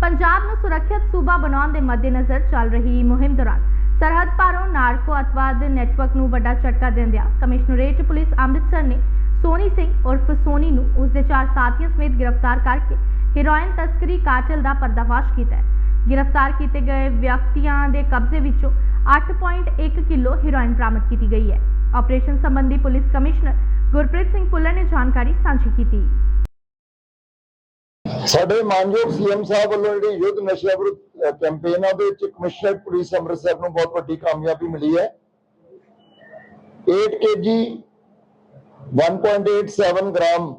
ਪੰਜਾਬ ਨੂੰ ਸੁਰੱਖਿਅਤ ਸੂਬਾ ਬਣਾਉਣ ਦੇ ਮੱਦੇਨਜ਼ਰ ਚੱਲ ਰਹੀ ਮੁਹਿੰਮ ਦੌਰਾਨ ਸਰਹੱਦ ਪਾਰੋਂ ਨਾਰਕੋ ਅਤਵਾਦ ਨੈਟਵਰਕ ਨੂੰ ਵੱਡਾ ਝਟਕਾ ਦਿੰਦਿਆਂ ਕਮਿਸ਼ਨਰੇਟ ਪੁਲਿਸ ਅੰਮ੍ਰਿਤਸਰ ਨੇ ਸੋਨੀ ਸਿੰਘ ਉਰਫ ਸੋਨੀ ਨੂੰ ਉਸਦੇ ਚਾਰ ਸਾਥੀਆਂ ਸਮੇਤ ਗ੍ਰਿਫਤਾਰ ਕਰਕੇ ਹੀਰੋਇਨ ਤਸਕਰੀ ਕਾਟਲ ਦਾ ਪਰਦਾਫਾਸ਼ ਕੀਤਾ ਹੈ। ਗ੍ਰਿਫਤਾਰ ਕੀਤੇ ਗਏ ਵਿਅਕਤੀਆਂ ਦੇ ਕਬਜ਼ੇ ਵਿੱਚੋਂ 8.1 ਕਿਲੋ ਹੀਰੋਇਨ ਬਰਾਮਦ ਕੀਤੀ ਗਈ ਹੈ। ਆਪਰੇਸ਼ਨ ਸੰਬੰਧੀ ਪੁਲਿਸ ਕਮਿਸ਼ਨਰ ਗੁਰਪ੍ਰੀਤ ਸਿੰਘ ਭੁੱਲਰ ਨੇ ਜਾਣਕਾਰੀ ਸਾਂਝੀ ਕੀਤੀ। ਸਾਡੇ ਮਾਨਯੋਗ ਸੀਐਮ ਸਾਹਿਬ ਵੱਲੋਂ ਜਿਹੜੀ ਯੁੱਧ ਨਸ਼ਾ ਵਿਰੁੱਧ ਕੈਂਪੇਨ ਆ, ਉਹਦੇ ਵਿੱਚ ਕਮਿਸ਼ਨਰ ਪੁਲਿਸ ਅੰਮ੍ਰਿਤਸਰ ਨੂੰ ਬਹੁਤ ਵੱਡੀ ਕਾਮਯਾਬੀ ਮਿਲੀ ਹੈ। 8 kg 1.87 ਗ੍ਰਾਮ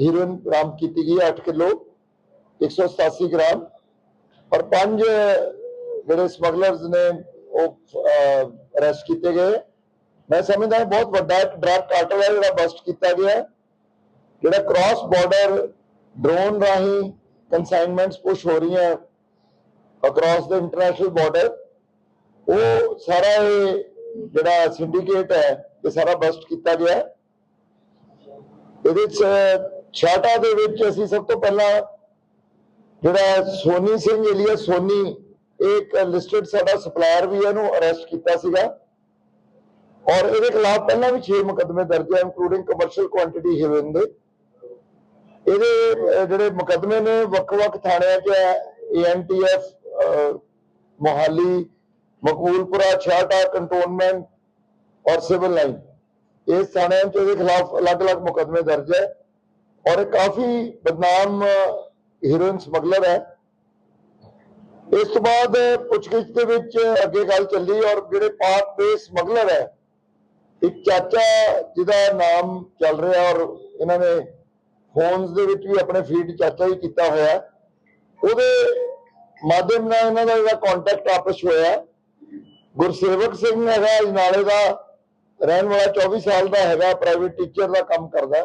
ਹੀਰੋਇਨ ਬਰਾਮਦ ਕੀਤੀ ਗਈ 8 ਕਿਲੋ 187 ਗ੍ਰਾਮ। ਪਰ ਪੰਜ, ਜਿਹੜੇ ਸਮਗਲਰਸ ਨੇ, ਉਹ ਅਰੈਸਟ ਕੀਤੇ ਗਏ। ਮੈਂ ਸਮਝਦਾ ਬਹੁਤ ਵੱਡਾ ਇੱਕ ਡਰਗ ਕਾਰਟਲ ਹੈ, ਜਿਹੜਾ ਬਸਟ ਕੀਤਾ ਗਿਆ ਜਿਹੜਾ ਕ੍ਰਾਸ ਬਾਰਡਰ ਡਰੋਨ ਰਾਹੀਂ ਕਨਸਾਈਨਮੈਂਟਸ ਪੁਸ਼ ਹੋ ਰਹੀਆਂ ਅਕ੍ਰੋਸ ਦ ਇੰਟਰਨੈਸ਼ਨਲ ਬਾਰਡਰ ਉਹ ਸਾਰਾ ਇਹ ਜਿਹੜਾ ਸਿੰਡੀਕੇਟ ਹੈ, ਇਹ ਸਾਰਾ ਬਸਟ ਕੀਤਾ ਗਿਆ। ਇਹਦੇ ਚ ਛਾਟਾ ਦੇ ਵਿੱਚ ਅਸੀਂ ਸਭ ਤੋਂ ਪਹਿਲਾਂ ਜਿਹੜਾ ਸੋਨੀ ਸਿੰਘ ਏਲੀਆ ਸੋਨੀ ਇੱਕ ਲਿਸਟਡ ਸਾਡਾ ਸਪਲਾਇਰ ਵੀ ਹੈ ਇਹਨੂੰ ਅਰੈਸਟ ਕੀਤਾ ਸੀਗਾ। ਔਰ ਇਹਦੇ ਖਿਲਾਫ ਪਹਿਲਾਂ ਵੀ 6 ਮੁਕੱਦਮੇ ਦਰਜ ਹੈ ਇਨਕਲੂਡਿੰਗ ਕਮਰਸ਼ੀਅਲ ਕੁਆਂਟੀਟੀ ਹੀਰੋਇਨ ਦੇ। ਇਹਦੇ ਅਹ, ਜਿਹੜੇ ਮੁਕੱਦਮੇ ਨੇ ਵੱਖ-ਵੱਖ ਥਾਣਿਆਂ 'ਚ ਏਐਨਟੀਐਫ ਮੋਹਾਲੀ ਮਕਬੂਲਪੁਰਾ ਛਾਟਾ ਕੰਟੋਨਮੈਂਟ ਔਰ ਸਿਵਲ ਲਾਈਨ ਇਸ ਥਾਣਿਆਂ 'ਚ ਇਹਦੇ ਖਿਲਾਫ ਅਲੱਗ-ਅਲੱਗ ਮੁਕੱਦਮੇ ਦਰਜ ਹੈ ਔਰ ਇਹ ਕਾਫੀ ਬਦਨਾਮ ਹੀਰੋਇਨ ਸਮਗਲਰ ਹੈ। ਇਸ ਤੋਂ ਬਾਅਦ ਪੁੱਛਗਿੱਛ ਦੇ ਵਿੱਚ ਅੱਗੇ ਗੱਲ ਚੱਲੀ ਔਰ ਜਿਹੜੇ ਪਾਕ ਦੇ ਸਮਗਲਰ ਹੈ ਇੱਕ ਚਾਚਾ ਜਿਹਦਾ ਨਾਮ ਚੱਲ ਰਿਹਾ ਔਰ ਇਹਨਾਂ ਨੇ ਫੋਨਸ ਦੇ ਵਿੱਚ ਵੀ ਆਪਣੇ ਫੀਡ ਚਾਚਾ ਹੀ ਕੀਤਾ ਹੋਇਆ ਹੈ। ਉਹਦੇ ਮਾਧਿਅਮ ਨਾਲ ਇਹਨਾਂ ਦਾ ਜਿਹੜਾ ਕੰਟੈਕਟ ਆਪਸ ਹੋਇਆ ਗੁਰਸੇਵਕ ਸਿੰਘ ਹੈਗਾ ਅਜਨਾਲੇ ਦਾ ਰਹਿਣ ਵਾਲਾ 24 ਸਾਲ ਦਾ ਹੈਗਾ ਪ੍ਰਾਈਵੇਟ ਟੀਚਰ ਦਾ ਕੰਮ ਕਰਦਾ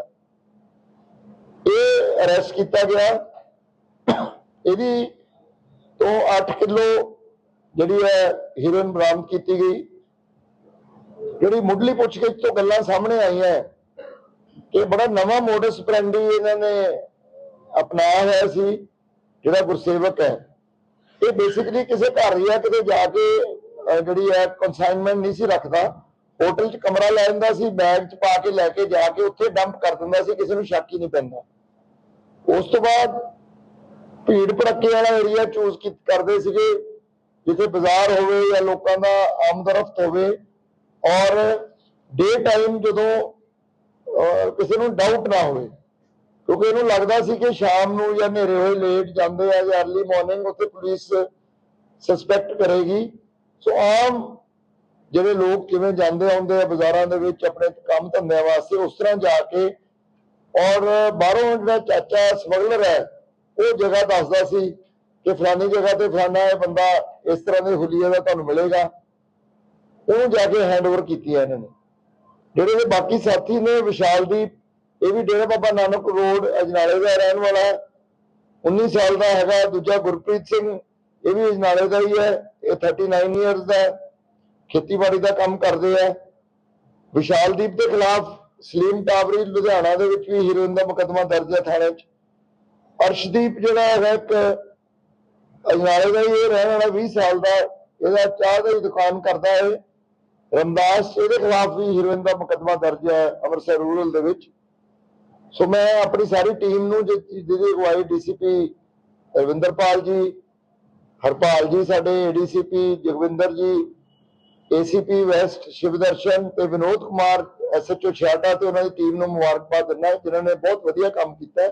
ਇਹ ਅਰੈਸਟ ਕੀਤਾ ਗਿਆ ਇਹਦੀ ਤੋਂ 8 ਕਿਲੋ ਜਿਹੜੀ ਹੈ ਹੀਰੋਇਨ ਬਰਾਮਦ ਕੀਤੀ ਗਈ। ਜਿਹੜੀ ਮੁੱਢਲੀ ਪੁੱਛਗਿੱਛ ਤੋਂ ਗੱਲਾਂ ਸਾਹਮਣੇ ਆਈਆਂ ਕਿ ਬੜਾ ਨਵਾਂ ਮੋਡਸ ਪ੍ਰੈਂਡੀ ਇਹਨਾਂ ਨੇ ਅਪਣਾਇਆ ਹੋਇਆ ਸੀ, ਜਿਹੜਾ ਗੁਰਸੇਵਕ ਹੈ। ਇਹ ਬੇਸਿਕਲੀ ਕਿਸੇ ਘਰ ਜਾਂ ਕਿਤੇ ਜਾ ਕੇ ਜਿਹੜੀ ਹੈ ਕਨਸਾਈਨਮੈਂਟ ਨਹੀਂ ਸੀ ਰੱਖਦਾ। ਹੋਟਲ 'ਚ ਕਮਰਾ ਲੈ ਜਾਂਦਾ ਸੀ ਬੈਗ 'ਚ ਪਾ ਕੇ ਲੈ ਕੇ ਜਾ ਕੇ ਉੱਥੇ ਡੰਪ ਕਰ ਦਿੰਦਾ ਸੀ, ਕਿਸੇ ਨੂੰ ਸ਼ੱਕ ਹੀ ਨਹੀਂ ਪੈਂਦਾ। ਉਸ ਤੋਂ ਬਾਅਦ ਭੀੜ ਭੜੱਕੇ ਵਾਲਾ ਏਰੀਆ ਚੂਜ਼ ਕਰਦੇ ਸੀਗੇ, ਜਿੱਥੇ ਬਾਜ਼ਾਰ ਹੋਵੇ ਜਾਂ ਲੋਕਾਂ ਦਾ ਆਮਦਰਫਤ ਹੋਵੇ। ਔਰ ਡੇ ਟਾਈਮ ਜਦੋਂ ਕਿਸੇ ਨੂੰ ਡਾਊਟ ਨਾ ਹੋਵੇ। ਕਿਉਂਕਿ ਇਹਨੂੰ ਲੱਗਦਾ ਸੀ ਕਿ ਸ਼ਾਮ ਨੂੰ ਜਾਂ ਹਨੇਰੇ ਹੋਏ ਲੇਟ ਜਾਂਦੇ ਆ ਜਾਂ ਅਰਲੀ ਮਾਰਨਿੰਗ ਉੱਥੇ ਪੁਲਿਸ ਸਸਪੈਕਟ ਕਰੇਗੀ। ਸੋ ਆਮ ਜਿਹੜੇ ਲੋਕ ਕਿਵੇਂ ਜਾਂਦੇ ਆਉਂਦੇ ਆ ਬਾਜ਼ਾਰਾਂ ਦੇ ਵਿੱਚ ਆਪਣੇ ਕੰਮ ਧੰਦਿਆਂ ਵਾਸਤੇ, ਉਸ ਤਰ੍ਹਾਂ ਜਾ ਕੇ ਔਰ ਬਾਹਰੋਂ ਜਿਹੜਾ ਚਾਚਾ ਸਮਗਲਰ ਹੈ, ਉਹ ਜਗ੍ਹਾ ਦੱਸਦਾ ਸੀ ਕਿ ਫਲਾਨੀ ਜਗ੍ਹਾ ਤੇ ਫਲਾਨਾ ਇਹ ਬੰਦਾ ਇਸ ਤਰ੍ਹਾਂ ਦੇ ਹੁਲੀਏ ਦਾ ਤੁਹਾਨੂੰ ਮਿਲੇਗਾ। ਉਹਨੂੰ ਜਾ ਕੇ ਹੈਂਡਓਵਰ ਕੀਤੀ ਹੈ ਇਹਨਾਂ ਨੇ। ਜਿਹੜੇ ਇਹਦੇ ਬਾਕੀ ਸਾਥੀ ਨੇ ਵਿਸ਼ਾਲਦੀਪ ਇਹ ਵੀ ਡੇਰਾ ਬਾਬਾ ਨਾਨਕ ਰੋਡ, ਅਜਨਾਲੇ ਦਾ ਰਹਿਣ ਵਾਲਾ ਹੈ। 19 ਸਾਲ ਦਾ ਹੈਗਾ, ਦੂਜਾ ਗੁਰਪ੍ਰੀਤ ਸਿੰਘ, ਇਹ ਵੀ ਅਜਨਾਲੇ ਦਾ ਹੀ ਹੈ, ਇਹ 39 ਇਅਰਸ ਦਾ ਖੇਤੀਬਾੜੀ ਦਾ ਕੰਮ ਕਰਦੇ ਆ। ਵਿਸ਼ਾਲਦੀਪ ਦੇ ਖਿਲਾਫ ਸਲੀਮ ਟਾਵਰੀ ਲੁਧਿਆਣਾ ਦੇ ਵਿੱਚ ਵੀ ਹੀਰੋਇਨ ਦਾ ਮੁਕੱਦਮਾ ਦਰਜ ਹੈ ਥਾਣੇ 'ਚ। ਅਰਸ਼ਦੀਪ ਜਿਹੜਾ ਹੈਗਾ, ਇੱਕ ਅਜਨਾਲੇ ਦਾ ਹੀ ਰਹਿਣ ਵਾਲਾ 20 ਸਾਲ ਦਾ, ਇਹਦਾ ਚਾਹ ਦੀ ਦੁਕਾਨ ਕਰਦਾ ਹੈ। ਰਮਦਾਸ ਇਹਦੇ ਖਿਲਾਫ ਵੀ ਹੀਰੋਇਨ ਦਾ ਮੁਕੱਦਮਾ ਦਰਜ ਹੈ ਅੰਮ੍ਰਿਤਸਰ ਰੂਰਲ ਦੇ ਵਿੱਚ। ਸੋ ਮੈਂ ਆਪਣੀ ਸਾਰੀ ਟੀਮ ਨੂੰ ਜਿਹਦੀ ਅਗਵਾਈ ਡੀਸੀਪੀ ਰਵਿੰਦਰਪਾਲ ਜੀ, ਹਰਪਾਲ ਜੀ, ਸਾਡੇ ਏਡੀਸੀਪੀ ਜਗਵਿੰਦਰ ਜੀ ਏਸੀਪੀ ਵੈਸਟ ਸ਼ਿਵਦਰਸ਼ਨ ਤੇ ਵਿਨੋਦ ਕੁਮਾਰ ਐਸਐਚਓ ਛਿਆਟਾ ਤੇ ਉਹਨਾਂ ਦੀ ਟੀਮ ਨੂੰ ਮੁਬਾਰਕਬਾਦ ਦਿੰਦਾ ਜਿਨ੍ਹਾਂ ਨੇ ਬਹੁਤ ਵਧੀਆ ਕੰਮ ਕੀਤਾ